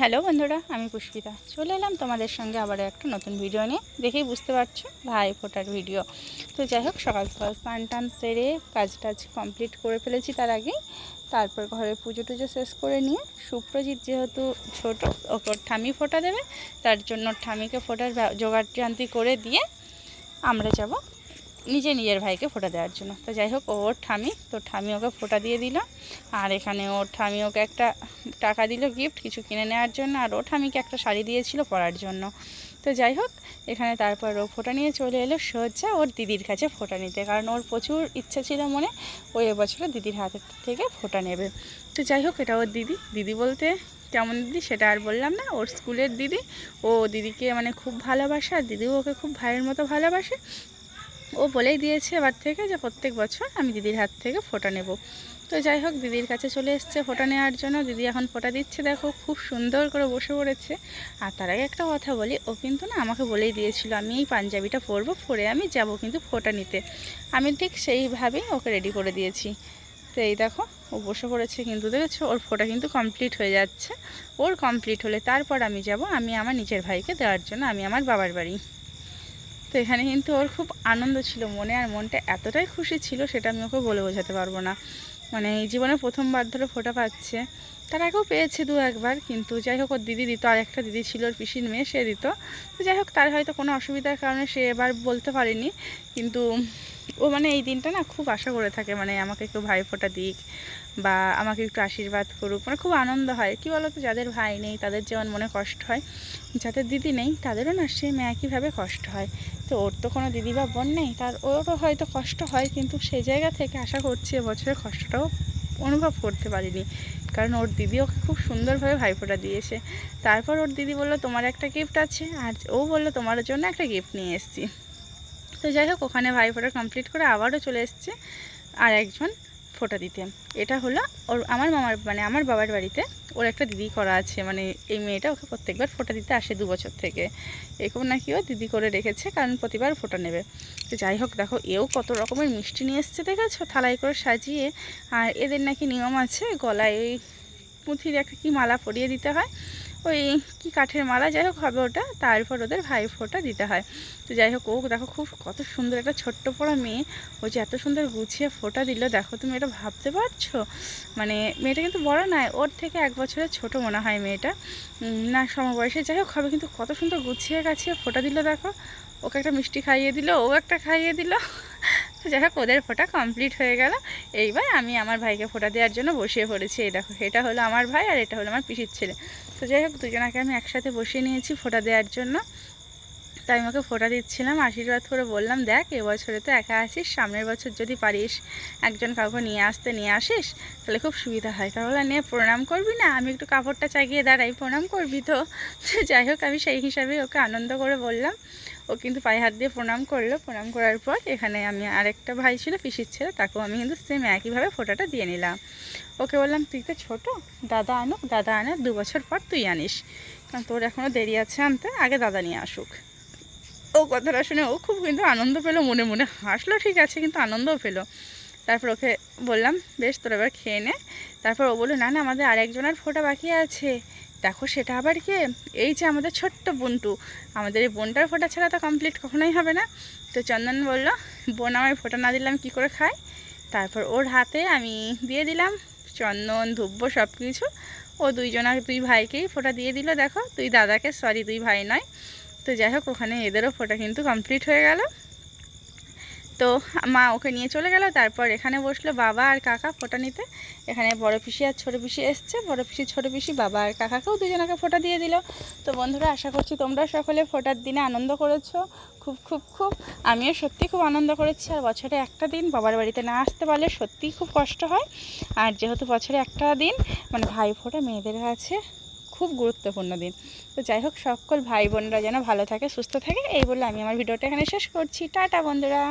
Hello বন্ধুরা, আমি পুষ্পিতা। চলে এলাম তোমাদের সঙ্গে আবার একটা নতুন ভিডিও নিয়ে। দেখেই বুঝতে পারছ, ভাই ফোটার ভিডিও। তো যাই হোক, সকাল সকাল স্নান টান সেরে কাজ টাজ কমপ্লিট করে ফেলেছি তার আগেই। তারপর ঘরে পুজো টুজো শেষ করে নিয়ে, সুপ্রজিৎ যেহেতু ছোট ওপর ঠামি ফোটা দেবে, তার জন্য ঠামিকে ফোটার জোগাড় জান্তি করে দিয়ে আমরা যাব নিজে নিজের ভাইকে ফোটা দেওয়ার জন্য। তো যাই হোক ওর ঠামি, তো ঠামি ওকে ফোটা দিয়ে দিল। আর এখানে ওর ঠামি ওকে একটা টাকা দিল গিফট কিছু কিনে নেওয়ার জন্য। আর ও ঠামিকে একটা শাড়ি দিয়েছিল পরার জন্য। তো যাই হোক, এখানে তারপর ও ফোটা নিয়ে চলে এলো সোজা ওর দিদির কাছে ফোটা নিতে। কারণ ওর প্রচুর ইচ্ছা ছিল মনে, ও এবছরে দিদির হাত থেকে ফোটা নেবে। তো যাই হোক, এটা ওর দিদি। দিদি বলতে কেমন দিদি সেটা আর বললাম না। ওর স্কুলের দিদি। ও দিদিকে মানে খুব ভালোবাসে, আর দিদিও ওকে খুব ভাইয়ের মতো ভালোবাসে। ও বলেই দিয়েছে এবার থেকে যে প্রত্যেক বছর আমি দিদির হাত থেকে ফোটা নেব। তো যাই হোক, দিদির কাছে চলে এসছে ফোটা নেওয়ার জন্য। দিদি এখন ফোটা দিচ্ছে, দেখো খুব সুন্দর করে বসে পড়েছে। আর তার আগে একটা কথা বলি, ও কিন্তু না আমাকে বলেই দিয়েছিল, আমি এই পাঞ্জাবিটা পরবো, পরে আমি যাব কিন্তু ফোটা নিতে। আমি ঠিক সেইভাবেই ওকে রেডি করে দিয়েছি। তো এই দেখো, ও বসে পড়েছে কিন্তু দেখেছ, ওর ফোটা কিন্তু কমপ্লিট হয়ে যাচ্ছে। ওর কমপ্লিট হলে তারপর আমি যাব, আমি আমার নিজের ভাইকে দেওয়ার জন্য, আমি আমার বাবার বাড়ি। তো এখানে কিন্তু ওর খুব আনন্দ ছিল, মনে আর মনটা এতটাই খুশি ছিল সেটা আমি ওকে বলে বোঝাতে পারব না। মানে এই জীবনে প্রথমবার ধরে ফোটা পাচ্ছে, তার আগেও পেয়েছে দু একবার, কিন্তু যাই হোক ওর দিদি দিত, আর একটা দিদি ছিল ওর পিসির মেয়ে, সে দিত। তো যাই হোক, তার হয়তো কোনো অসুবিধার কারণে সে এবার বলতে পারেনি, কিন্তু ও মানে এই দিনটা না খুব আশা করে থাকে মানে আমাকে একটু ভাই ফোটা দিক বা আমাকে একটু আশীর্বাদ করুক মানে খুব আনন্দ হয়। কি বলো তো যাদের ভাই নেই, তাদের যেমন মনে কষ্ট হয়, যাদের দিদি নেই, তাদেরও না সেম একইভাবে কষ্ট হয়। তো ওর তো কোনো দিদি বা বোন নেই। তার ওরও হয়তো কষ্ট হয়, কিন্তু সেই জায়গা থেকে আশা করছি এবছরের কষ্টটাও অনুভব করতে পারিনি। কারণ ওর দিদি ওকে খুব সুন্দরভাবে ভাইফোঁটা দিয়েছে। তারপর ওর দিদি বলল, তোমার একটা গিফট আছে। আর ও বলল, তোমার জন্য একটা গিফট নিয়ে এসেছি। তো যাই হোক, ওখানে ভাইফোঁটা কমপ্লিট করে আবারও চলে এসছে। আর একজন ফোঁটা দিতে এটা হলো ওর আমার মামার মানে আমার বাবার বাড়িতে ওর একটা দিদি করা আছে। মানে এই মেয়েটা ওকে প্রত্যেকবার ফোটা দিতে আসে দু বছর থেকে। এরকম নাকি ও দিদি করে রেখেছে, কারণ প্রতিবার ফোটা নেবে। তো যাই হোক, দেখো, এও কত রকমের মিষ্টি নিয়ে এসছে, দেখেছ? থালাই করে সাজিয়ে। আর এদের নাকি নিয়ম আছে, গলায় ওই পুঁথির একটা কি মালা পরিয়ে দিতে হয়। ওই কি কাঠের মালা, যাই হোক হবে ওটা। তারপর ওদের ভাই ফোঁটা দিতে হয়। তো যাই হোক, ও দেখো খুব কত সুন্দর একটা ছোট্ট পড়া মেয়ে। ও যে এত সুন্দর গুছিয়ে ফোঁটা দিল, দেখো তুমি এটা ভাবতে পারছ? মানে মেয়েটা কিন্তু বড় নয়, ওর থেকে এক বছরের ছোট মনে হয় মেয়েটা। না, সমবয়সে যাই হোক, হবে কিন্তু কত সুন্দর গুছিয়ে গাছিয়ে ফোঁটা দিল, দেখো। ওকে একটা মিষ্টি খাইয়ে দিল, ও একটা খাইয়ে দিল। যাই হোক, ওদের ফোঁটা কমপ্লিট হয়ে গেল। এইবার আমি আমার ভাইকে ফোঁটা দেওয়ার জন্য বসিয়ে পড়েছি। এই দেখো, এটা হলো আমার ভাই আর এটা হলো আমার পিসির ছেলে। তো যাই হোক, দুজনাকে আমি একসাথে বসিয়ে নিয়েছি ফোঁটা দেওয়ার জন্য। তাই আমাকে ফোঁটা দিচ্ছিলাম, আশীর্বাদ করে বললাম, দেখ, এবছরে তো একা আসিস সামনের বছর যদি পারিস একজন কাউকে নিয়ে আসতে, নিয়ে আসিস, তাহলে খুব সুবিধা হয়। তাহলে নিয়ে প্রণাম করবি না? আমি একটু কাপড়টা চাগিয়ে দাঁড়াই, প্রণাম করবি তো? তো যাই হোক, আমি সেই হিসাবে ওকে আনন্দ করে বললাম। ও কিন্তু পায়ে হাত দিয়ে প্রণাম করল। প্রণাম করার পর এখানে আমি আরেকটা ভাই ছিল, পিসির ছেলে, তাকেও আমি কিন্তু সেম একইভাবে ফোঁটাটা দিয়ে নিলাম। ওকে বললাম, তুই তো ছোটো, দাদা আনুক দাদা আনার দু বছর পর তুই আনিস। কারণ তোর এখনও দেরি আছে আনতে, আগে দাদা নিয়ে আসুক। ও কথাটা শুনে ও খুব কিন্তু আনন্দ পেল, মনে মনে হাসলো, ঠিক আছে। কিন্তু আনন্দও পেল। তারপর ওকে বললাম, বেশ, তোর এবার খেয়ে নে। তারপর ও বলল, না না, আমাদের আরেকজনের ফোঁটা বাকি আছে। দেখো সেটা আবার কে? এই যে আমাদের ছোট্ট বন্টু, আমাদের এই বোনটার ফোঁটা ছাড়া তো কমপ্লিট কখনোই হবে না। তো চন্দন বলল, বোন, আমায় ফোঁটা না দিলাম কি করে খায় তারপর ওর হাতে আমি দিয়ে দিলাম চন্দন ধুব্ব সব কিছু ও দুইজনার দুই ভাইকেই ফোঁটা দিয়ে দিল, দেখো। তুই দাদাকে সরি দুই ভাই নয়। তো যাই হোক, ওখানে এদেরও ফোঁটা কিন্তু কমপ্লিট হয়ে গেল। তো মা ওকে নিয়ে চলে গেল, তারপর এখানে বসল বাবা আর কাকা ফোঁটা নিতে। এখানে বড় পিসি আর ছোটো পিসি এসছে, বড় পিসি, ছোটো পিসি, বাবা আর কাকাকেও দুজনকে ফোঁটা দিয়ে দিল। তো বন্ধুরা, আশা করছি তোমরা সকলে ফোঁটার দিনে আনন্দ করেছ, খুব খুব খুব। আমিও সত্যি খুব আনন্দ করেছি, আর বছরে একটা দিন বাবার বাড়িতে না আসতে পারলে সত্যিই খুব কষ্ট হয়। আর যেহেতু বছরে একটা দিন মানে ভাই ফোঁটা মেয়েদের কাছে খুব গুরুত্বপূর্ণ দিন। তো যাই হোক, সকল ভাই বোনরা যেন ভালো থাকে, সুস্থ থাকে, এই বলে আমি আমার ভিডিওটা এখানে শেষ করছি। টাটা বন্ধুরা।